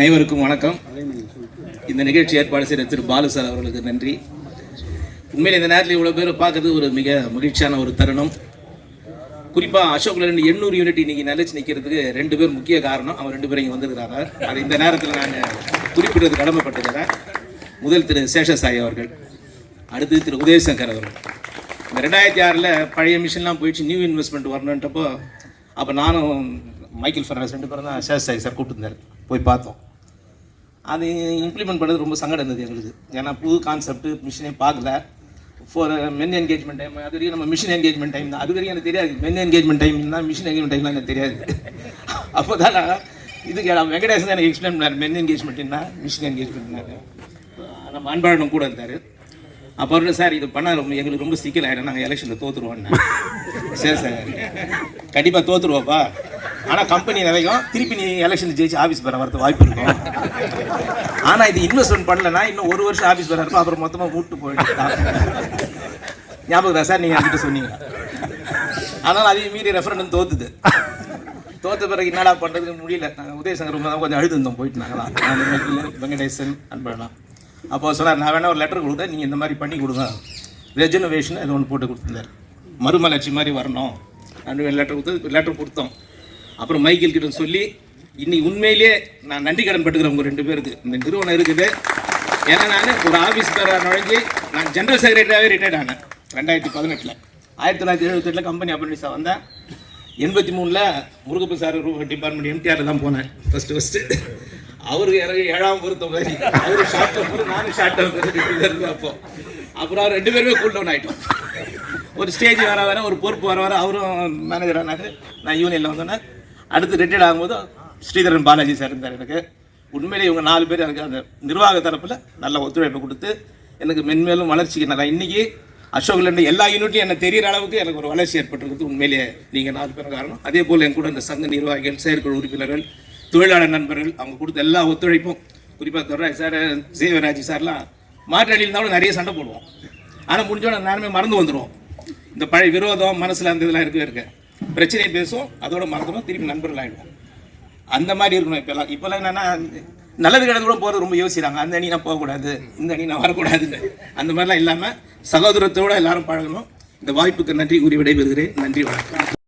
அனைவருக்கும் வணக்கம். இந்த நிகழ்ச்சி ஏற்பாடு செய்த திரு பாலு சார் அவர்களுக்கு நன்றி. உண்மையில் இந்த நேரத்தில் இவ்வளோ பேர் பார்க்கறது ஒரு மிக மகிழ்ச்சியான ஒரு தருணம். குறிப்பாக அசோக் ரெண்டு எண்ணூறு யூனிட் இன்னைக்கு நிலைச்சு நிற்கிறதுக்கு ரெண்டு பேர் முக்கிய காரணம். அவர் ரெண்டு பேரும் இங்கே வந்திருக்கிறாங்க அது இந்த நேரத்தில் நான் குறிப்பிடுறது கடமைப்பட்டிருக்கிறேன். முதல் திரு சேஷசாயி அவர்கள். அடுத்து திரு உதயசங்கர் அவர்கள். இந்த ரெண்டாயிரத்தி ஆறில் பழைய மிஷின்லாம் போயிடுச்சு நியூ இன்வெஸ்ட்மெண்ட் வரணுன்றப்போ அப்போ நானும் மைக்கேல் ஃபெர்னாஸ் ரெண்டு பேரும் தான் சேஷசாயி சார் கூப்பிட்டுருந்தார். போய் பார்த்தோம். அது இம்ப்ளிமெண்ட் பண்ணுறது ரொம்ப சங்கடம் இருந்தது எங்களுக்கு. ஏன்னா புது கான்செப்ட் மிஷினே பார்க்கல. ஃபார் மென் என்கேஜ்மெண்ட் டைம் அது வரைக்கும் நம்ம மிஷின் என்கேஜ்மெண்ட் டைம் தான். அது வரைக்கும் எனக்கு தெரியாது. மென் என்கேஜ்மெண்ட் டைம் தான் மிஷின் என்கேஜ்மெண்ட் டைம்லாம் எனக்கு தெரியாது. அப்போ தான் நான் இதுக்கு நான் வெங்கடேசன் தான் எனக்கு எக்ஸ்பிளைன் பண்ணார். மென் என்கேஜ்மெண்ட்னா மிஷின் என்கேஜ்மெண்ட்னாரு நம்ம அன்பாளனும் கூட இருந்தார். அப்போ சார் இது பண்ணால் ரொம்ப எங்களுக்கு ரொம்ப சிக்கல் ஆகிடும் நாங்கள் எலெக்ஷனில் தோற்றுருவோன்னு சரி சார். கண்டிப்பாக தோற்றுருவோப்பா ஆனால் கம்பெனி நிறையும். திருப்பி நீ எலெக்ஷன் ஜெயிச்சு ஆஃபீஸ் பெற வரது வாய்ப்பு இருக்கும். ஆனால் இது இன்வெஸ்ட்மெண்ட் பண்ணலன்னா இன்னும் ஒரு வருஷம் ஆஃபீஸ் பெற இருப்போம் அப்புறம் மொத்தமாக மூட்டு போயிட்டு ஞாபகம் சார்? நீங்கள் என்கிட்ட சொன்னீங்க. ஆனால் அதையும் மீறி ரெஃபரண்டும் தோத்துது. தோத்த பிறகு என்னடா பண்ணுறதுன்னு முடியல. நாங்கள் உதயசங்கர் தான் கொஞ்சம் அழுதுந்தோம் போயிட்டு நாங்களாம் வெங்கடேசன் அன்பழலாம் அப்போ சொன்னார் நான் வேணா ஒரு லெட்டர் கொடுத்தேன் நீங்கள் இந்த மாதிரி பண்ணி கொடுங்க. ரெஜுனவேஷன் அது ஒன்று போட்டு கொடுத்துருந்தார். மறுமலர்ச்சி மாதிரி வரணும். அப்படின்னு லெட்டர் கொடுத்து லெட்டர் கொடுத்தோம். அப்புறம் மைக்கேல் கிட்ட சொல்லி இன்னைக்கு உண்மையிலேயே நான் நன்றி கடன் பட்டுக்கிறேன் உங்கள் ரெண்டு பேருக்கு. இந்த நிறுவனம் இருக்குது. ஏன்னா நான் ஒரு ஆஃபீஸ் நுழைஞ்சி நான் ஜென்ரல் செக்ரட்டரியாகவே ரிட்டையர்ட் ஆனேன் ரெண்டாயிரத்தி பதினெட்டில். ஆயிரத்தி தொள்ளாயிரத்தி எழுபத்தெட்டில் கம்பெனி அப்ரண்டிஸாக வந்தேன். எண்பத்தி மூணில் முருகப்பன் சார் டிபார்ட்மெண்ட் எம்டிஆரில் தான் போனேன். ஃபஸ்ட்டு ஃபஸ்ட்டு அவருக்கு எனக்கு ஏழாம் பொறுத்த மாதிரி அவரு ஷார்ட் டேர்ம் நானும் ஷார்ட் டேர்ம் அப்போ அப்புறம் ரெண்டு பேருமே கூல் டவுன் ஆகிட்டோம் ஒரு ஸ்டேஜ் வர வர ஒரு பொறுப்பு வர வர அவரும் மேனேஜர் ஆனாரு. நான் யூனியனில் வந்தோன்னே அடுத்து ரிட்டையர்ட் ஆகும்போது ஸ்ரீதரன் பாலாஜி சார் இருந்தார் எனக்கு. உண்மையிலே இவங்க நாலு பேர் எனக்கு அந்த நிர்வாக தரப்பில் நல்ல ஒத்துழைப்பு கொடுத்து எனக்கு மென்மேலும் வளர்ச்சிக்கு நல்லா இன்னைக்கு அசோக்லேருந்து எல்லா யூனிட்லையும் எனக்கு தெரியிற அளவுக்கு எனக்கு ஒரு வளர்ச்சி ஏற்பட்டிருக்குது. உண்மையிலேயே நீங்கள் நாலு பேரும் காரணம். அதே போல் என் கூட இந்த சங்க நிர்வாகிகள் செயற்குழு உறுப்பினர்கள் தொழிலாளர் நண்பர்கள் அவங்க கொடுத்த எல்லா ஒத்துழைப்பும் குறிப்பாக துறை சார் சேவராஜ் சார்லாம் மாற்றாளி இருந்தாலும் நிறைய சண்டை போடுவோம். ஆனால் முடிஞ்சோட நானுமே மறந்து வந்துடுவோம் இந்த பழைய விரோதம் மனசில் அந்த இதெல்லாம் இருக்கவே இருக்கேன் பிரச்சனையை பேசுவோம் அதோட மறந்துடும் திருப்பி நண்பர்கள் ஆகிடுவோம் அந்த மாதிரி இருக்கணும் இப்போல்லாம். இப்போல்லாம் என்னென்னா நல்லது கிடந்து கூட போகிறது ரொம்ப யோசிக்கிறாங்க. அந்த அணி நான் போகக்கூடாது இந்த அணி நான் வரக்கூடாதுன்னு. அந்த மாதிரிலாம் இல்லாமல் சகோதரத்தோடு எல்லாரும் பழகணும். இந்த வாய்ப்புக்கு நன்றி கூறி விடைபெறுகிறேன். நன்றி வணக்கம்.